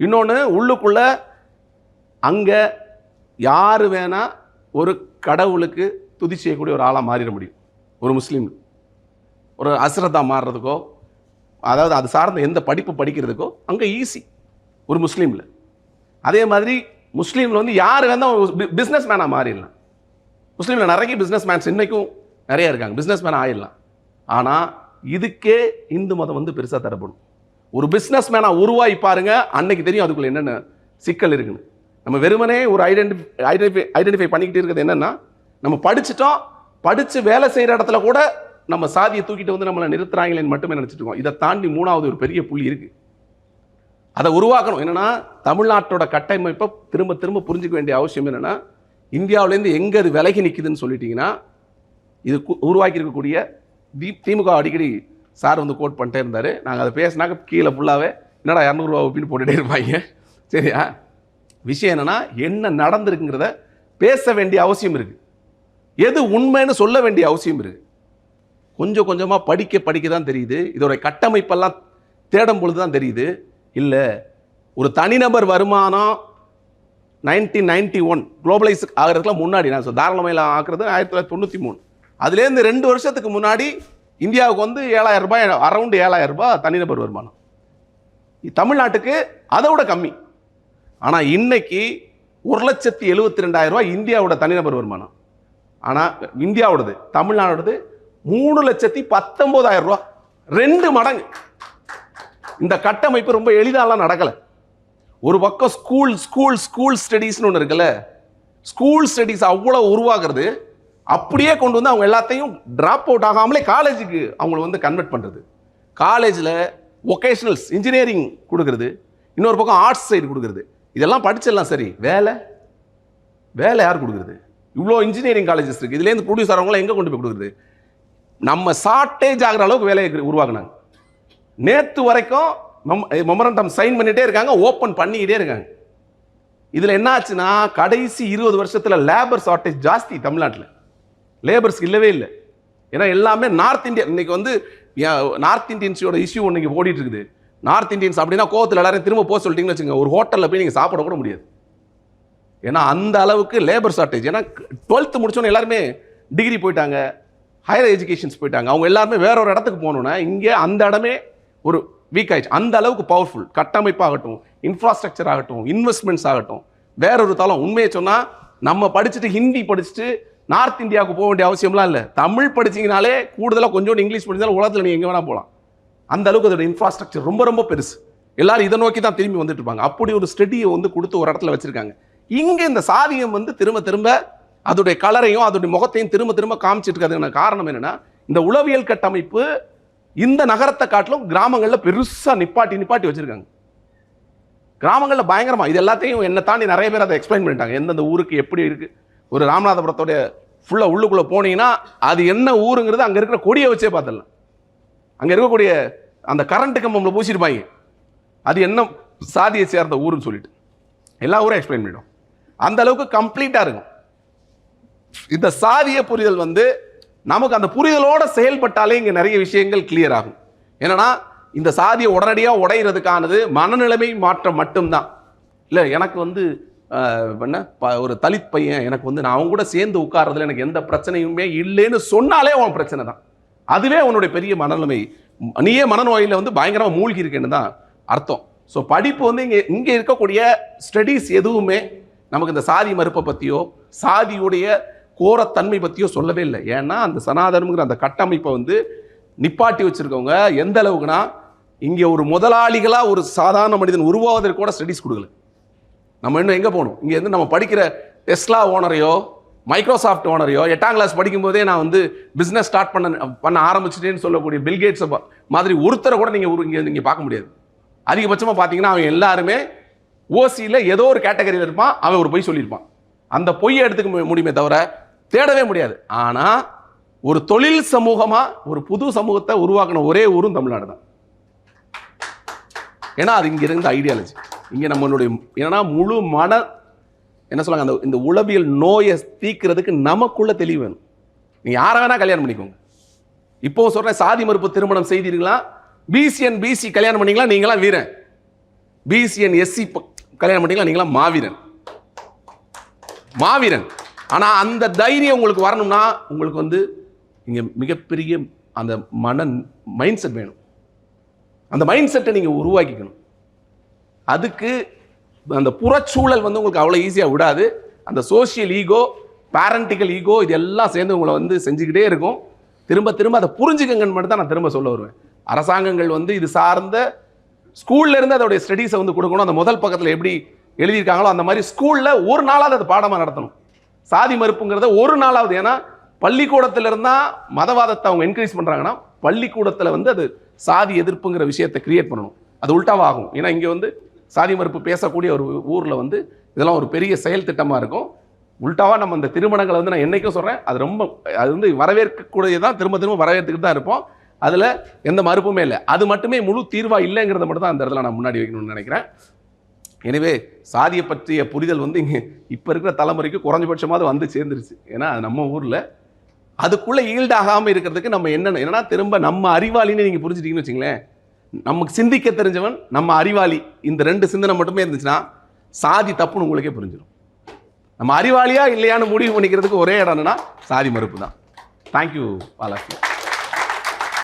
A: இன்னொன்று உள்ளுக்குள்ளே அங்கே யார் வேணால் ஒரு கடவுளுக்கு துதி செய்யக்கூடிய ஒரு ஆளாக மாறிட முடியும். ஒரு முஸ்லீம். ஒரு அஸ்ரதா மாறுறதுக்கோ அதாவது அது சார்ந்த எந்த படிப்பு படிக்கிறதுக்கோ அங்கே ஈஸி ஒரு முஸ்லீமில். அதே மாதிரி முஸ்லீமில் வந்து யார் வேணால் பிஸ்னஸ் மேனாக மாறிடலாம். முஸ்லீமில் நிறைய பிஸ்னஸ் மேன்ஸ் இன்றைக்கும் நிறைய இருக்காங்க. பிஸ்னஸ் மேன் ஆயிடலாம். ஆனால் இதுக்கே இந்து மதம் வந்து பெருசாக தரப்படும். ஒரு பிஸ்னஸ் மேனாக உருவாகி பாருங்கள் அன்னைக்கு தெரியும் அதுக்குள்ளே என்னென்ன சிக்கல் இருக்குன்னு. நம்ம வெறுமனே ஒரு ஐடென்டி ஐடென்டிஃபை ஐடென்டிஃபை பண்ணிக்கிட்டு இருக்கிறது என்னென்னா நம்ம படிச்சுட்டோம் படித்து வேலை செய்கிற இடத்துல கூட நம்ம சாதியை தூக்கிட்டு வந்து நம்மளை நிறுத்துறாங்களேன்னு மட்டுமே நினச்சிட்டு இருக்கோம். இதை தாண்டி மூணாவது ஒரு பெரிய புள்ளி இருக்குது அதை உருவாக்கணும். என்னென்னா தமிழ்நாட்டோட கட்டமைப்பை திரும்ப திரும்ப புரிஞ்சுக்க வேண்டிய அவசியம் என்னென்னா இந்தியாவிலேருந்து எங்கே அது விலகி நிற்குதுன்னு சொல்லிட்டிங்கன்னா இது உருவாக்கியிருக்கக்கூடிய உருவாக்கி இருக்கக்கூடிய தி திமுக அடிக்கடி சார் வந்து கோட் பண்ணிட்டே இருந்தார். நாங்கள் அதை பேசினாக்க கீழே ஃபுல்லாகவே என்னடா இரநூறுவா அப்படின்னு போட்டுகிட்டே இருப்பாங்க. சரியா? விஷயம் என்னென்னா என்ன நடந்திருக்குங்கிறத பேச வேண்டிய அவசியம் இருக்குது எது உண்மைன்னு சொல்ல வேண்டிய அவசியம் இருக்குது கொஞ்சம் கொஞ்சமாக படிக்க படிக்க தான் தெரியுது. இதோடைய கட்டமைப்பெல்லாம் தேடும் பொழுது தான் தெரியுது. இல்லை ஒரு தனிநபர் வருமானம் நைன்டீன் நைன்டி ஒன் குளோபலைஸ் ஆகிறதுக்குலாம் முன்னாடி நான் ஸோ தாராளமையில் ஆக்குறது ஆயிரத்தி தொள்ளாயிரத்தி தொண்ணூற்றி மூணு. அதுலேருந்து ரெண்டு வருஷத்துக்கு முன்னாடி இந்தியாவுக்கு வந்து ஏழாயிரம் ரூபாய் அரௌண்ட் ஏழாயிரம் ரூபாய் தனிநபர் வருமானம். தமிழ்நாட்டுக்கு அதை விட கம்மி. ஆனால் இன்னைக்கு ஒரு லட்சத்தி எழுபத்தி ரெண்டாயிரம் ரூபாய் இந்தியாவோட தனிநபர் வருமானம். ஆனால் இந்தியாவோடது தமிழ்நாடோடது மூணு லட்சத்தி பத்தொம்போதாயிரம் ரூபா ரெண்டு மடங்கு. இந்த கட்டமைப்பு ரொம்ப எளிதாலாம் நடக்கலை. ஒரு பக்கம் ஸ்கூல் ஸ்கூல் ஸ்கூல் ஸ்டடீஸ்னு ஒன்று இருக்குல்ல. ஸ்கூல் ஸ்டடீஸ் அவ்வளோ உருவாகிறது அப்படியே கொண்டு வந்து அவங்க எல்லாத்தையும் ட்ராப் அவுட் ஆகாமலே காலேஜுக்கு அவங்கள வந்து கன்வெர்ட் பண்ணுறது காலேஜில் ஒகேஷ்னல்ஸ் இன்ஜினியரிங் கொடுக்குறது. இன்னொரு பக்கம் ஆர்ட்ஸ் சைடு கொடுக்குறது. இதெல்லாம் படிச்சிடலாம் சரி. வேலை? வேலை யார் கொடுக்குறது? இவ்வளோ இன்ஜினியரிங் காலேஜஸ் இருக்குது இதுலேருந்து ப்ரொடியூஸ் ஆகிறவங்களாம் எங்கே கொண்டு போய் கொடுக்குறது? நம்ம ஷார்ட்டேஜ் ஆகிற அளவுக்கு வேலையை உருவாக்குனாங்க. நேற்று வரைக்கும் மெமரண்டம் சைன் பண்ணிகிட்டே இருக்காங்க ஓப்பன் பண்ணிக்கிட்டே இருக்காங்க. இதில் என்ன ஆச்சுன்னா கடைசி இருபது வருஷத்தில் லேபர் ஷார்ட்டேஜ் ஜாஸ்தி தமிழ்நாட்டில். லேபர்ஸ் இல்லவே இல்லை. ஏன்னா எல்லாமே நார்த் இந்தியா இன்னைக்கு வந்து நார்த் இந்தியன்ஸோட இஷ்யூ ஒன்று இங்கே ஓடிட்டு இருக்குது. நார்த் இந்தியன்ஸ் அப்படின்னா கோவத்தில் எல்லாரும் திரும்ப போக சொல்லிட்டீங்கன்னு வச்சுங்க ஒரு ஹோட்டலில் போய் நீங்கள் சாப்பிட கூட முடியாது. ஏன்னா அந்த அளவுக்கு லேபர் ஷார்ட்டேஜ் ஏன்னா டுவெல்த்து முடிச்சோன்னு எல்லாருமே டிகிரி போயிட்டாங்க ஹையர் எஜுகேஷன்ஸ் போயிட்டாங்க. அவங்க எல்லாருமே வேற ஒரு இடத்துக்கு போகணுன்னா இங்கே அந்த இடமே ஒரு வீக் ஆயிடுச்சு. அந்த அளவுக்கு பவர்ஃபுல் கட்டமைப்பாகட்டும் இன்ஃப்ராஸ்ட்ரக்சர் ஆகட்டும் இன்வெஸ்ட்மெண்ட்ஸ் ஆகட்டும் வேற ஒரு தளம். உண்மையை சொன்னால் நம்ம படிச்சுட்டு ஹிந்தி படிச்சுட்டு நார்த் இந்தியாவுக்கு போக வேண்டிய அவசியம்லாம் இல்லை. தமிழ் படிச்சீங்கனாலே கூடுதலாக கொஞ்சோண்டு இங்கிலீஷ் படிச்சாலும் உலகத்தில் நீங்கள் எங்கே வேணால் போகலாம் அந்த அளவுக்கு அதோட இன்ஃப்ராஸ்ட்ரக்சர் ரொம்ப ரொம்ப பெருசு. எல்லாரும் இதை நோக்கி தான் திரும்பி வந்துட்டு இருப்பாங்க. அப்படி ஒரு ஸ்டடியை வந்து கொடுத்து ஒரு இடத்துல வச்சிருக்காங்க. இங்கே இந்த சாதியம் வந்து திரும்ப திரும்ப அதோடைய கலரையும் அதோடைய முகத்தையும் திரும்ப திரும்ப காமிச்சிட்டு இருக்கிறதுக்கான காரணம் என்னன்னா இந்த உளவியல் கட்டமைப்பு இந்த நகரத்தை காட்டிலும் கிராமங்களில் பெருசாக நிப்பாட்டி நிப்பாட்டி வச்சுருக்காங்க. கிராமங்களில் பயங்கரமாக இது எல்லாத்தையும் என்னை தாண்டி நிறைய பேர் அதை எக்ஸ்பிளைன் பண்ணிட்டாங்க. எந்தெந்த ஊருக்கு எப்படி இருக்குது ஒரு ராமநாதபுரத்தோட ஃபுல்லாக உள்ளுக்குள்ளே போனீங்கன்னா அது என்ன ஊருங்கிறது அங்கே இருக்கிற கொடியை வச்சே பார்த்துடலாம். அங்கே இருக்கக்கூடிய அந்த கரண்ட் கம்பம்ல பூசிருப்பாங்க. அது என்ன சாதியை சேர்ந்த ஊருன்னு சொல்லிட்டு. எல்லா ஊரும் எக்ஸ்பிளைன் பண்ணிடும் அந்த அளவுக்கு கம்ப்ளீட்டாக இருக்கும். இந்த சாதிய புரிதல் வந்து நமக்கு அந்த புரிதலோட செயல்பட்டாலே இங்கே நிறைய விஷயங்கள் கிளியர் ஆகும். என்னன்னா இந்த சாதியை உடனடியாக உடையிறதுக்கானது மனநிலைமை மாற்றம் மட்டும்தான். இல்லை எனக்கு வந்து என்ன ப- ஒரு தலித் பையன் எனக்கு வந்து நான் அவங்க கூட சேர்ந்து உட்கார்றதுல எனக்கு எந்த பிரச்சனையுமே இல்லைன்னு சொன்னாலே உன் பிரச்சனை தான் அதுவே உன்னுடைய பெரிய மனநிலைமை. நீயே மனநோயில் வந்து பயங்கரமாக மூழ்கி இருக்கேன்னு தான் அர்த்தம். ஸோ படிப்பு வந்து இங்கே இங்கே இருக்கக்கூடிய ஸ்டடீஸ் எதுவுமே நமக்கு இந்த சாதி மறுப்பை பற்றியோ சாதியுடைய கோரத்தன்மை பற்றியோ சொல்லவே இல்லை. ஏன்னா அந்த சனாதனம்ங்கிற அந்த கட்டமைப்பை வந்து நிப்பாட்டி வச்சுருக்கவங்க எந்த அளவுக்குனா இங்கே ஒரு முதலாளிகளாக ஒரு சாதாரண மனிதன் உருவாவதற்கு கூட ஸ்டடீஸ் கொடுக்கல. நம்ம இன்னும் எங்கே போகணும்? இங்கேருந்து நம்ம படிக்கிற டெஸ்லா ஓனரையோ மைக்ரோசாஃப்ட் ஓனரையோ எட்டாம் கிளாஸ் படிக்கும்போதே நான் வந்து பிஸ்னஸ் ஸ்டார்ட் பண்ண பண்ண ஆரம்பிச்சிட்டேன்னு சொல்லக்கூடிய பில்கேட்ஸை மாதிரி ஒருத்தரை கூட நீங்கள் இங்கே நீங்கள் பார்க்க முடியாது. அதிகபட்சமாக பார்த்தீங்கன்னா அவன் எல்லாருமே ஓசியில் ஏதோ ஒரு கேட்டகரியில் இருப்பான் அவன் ஒரு பொய் சொல்லியிருப்பான். அந்த பொய்யை எடுத்துக்க முடியுமே தவிர தேடவே முடியாது. ஆனால் ஒரு தொழில் சமூகமாக ஒரு புது சமூகத்தை உருவாக்கின ஒரே ஊரும் தமிழ்நாடு தான். ஏன்னா அது இங்கே இருந்த ஐடியாலஜி இங்கே நம்மளுடைய ஏன்னா முழு மன என்ன சொல்லுவாங்க அந்த இந்த உளவியல் நோயை தீக்கிறதுக்கு நமக்குள்ள தெளிவு வேணும். நீங்கள் யாரை வேணா கல்யாணம் பண்ணிக்கோங்க. இப்போ சொல்றேன் சாதி மறுப்பு திருமணம் செய்தீர்களா? பிசிஎன் பிசி கல்யாணம் பண்ணீங்களா? நீங்களாம் வீரன். பிசிஎன் எஸ்சி கல்யாணம் பண்ணீங்களா நீங்களாம் மாவீரன். மாவீரன். ஆனால் அந்த தைரியம் உங்களுக்கு வரணும்னா உங்களுக்கு வந்து இங்கே மிகப்பெரிய அந்த மன மைண்ட் செட் வேணும். அந்த மைண்ட் செட்டை நீங்கள் உருவாக்கிக்கணும். அதுக்கு அந்த புறச்சூழல் வந்து உங்களுக்கு அவ்வளோ ஈஸியாக விடாது. அந்த சோஷியல் ஈகோ பேரண்டிக்கல் ஈகோ இது எல்லாம் சேர்ந்து உங்களை வந்து செஞ்சுக்கிட்டே இருக்கும். திரும்ப திரும்ப அதை புரிஞ்சுக்கங்கன்னு மட்டும் தான் நான் திரும்ப சொல்ல வருவேன். அரசாங்கங்கள் வந்து இது சார்ந்த ஸ்கூல்ல இருந்து அதோடைய ஸ்டடீஸை வந்து கொடுக்கணும். அந்த முதல் பக்கத்தில் எப்படி எழுதியிருக்காங்களோ அந்த மாதிரி ஸ்கூலில் ஒரு நாளாவது அது பாடமாக நடத்தணும். சாதி மறுப்புங்கிறத ஒரு நாளாவது. ஏன்னா பள்ளிக்கூடத்தில் இருந்தால் மதவாதத்தை அவங்க என்கரேஜ் பண்ணுறாங்கன்னா பள்ளிக்கூடத்தில் வந்து அது சாதி எதிர்ப்புங்கிற விஷயத்தை கிரியேட் பண்ணணும். அது உள்டாவாகும். ஏன்னா இங்கே வந்து சாதி மறுப்பு பேசக்கூடிய ஒரு ஊரில் வந்து இதெல்லாம் ஒரு பெரிய செயல் திட்டமாக இருக்கும். உல்ட்டாவாக நம்ம அந்த திருமணங்களை வந்து நான் என்றைக்கும் சொல்கிறேன் அது ரொம்ப அது வந்து வரவேற்கக்கூடியதான் திரும்ப திரும்ப வரவேற்றுக்கிட்டு தான் இருப்போம். அதில் எந்த மறுப்புமே இல்லை. அது மட்டுமே முழு தீர்வாக இல்லைங்கிறத மட்டும் தான் அந்த இடத்துல நான் முன்னாடி வைக்கணும்னு நினைக்கிறேன். எனவே சாதியை பற்றிய புரிதல் வந்து இங்கே இப்போ இருக்கிற தலைமுறைக்கு குறைஞ்சபட்சமாவது வந்து சேர்ந்துருச்சு. ஏன்னா அது நம்ம ஊரில் அதுக்குள்ளே ஈல்டாகாமல் இருக்கிறதுக்கு நம்ம என்னென்ன ஏன்னா திரும்ப நம்ம அறிவாளின்னு நீங்கள் புரிஞ்சுட்டீங்கன்னு வச்சுங்களேன். நமக்கு சிந்திக்க தெரிஞ்சவன் நம்ம அறிவாளி. இந்த ரெண்டு சிந்தனை மட்டுமே இருந்துச்சுன்னா சாதி தப்புன்னு உங்களுக்கே புரிஞ்சிடும் நம்ம அறிவாளியா இல்லையான்னு முடிவு பண்ணிக்கிறதுக்கு ஒரே இடம் என்னன்னா சாதி மறுப்பு தான். தேங்க்யூ பாலாஜி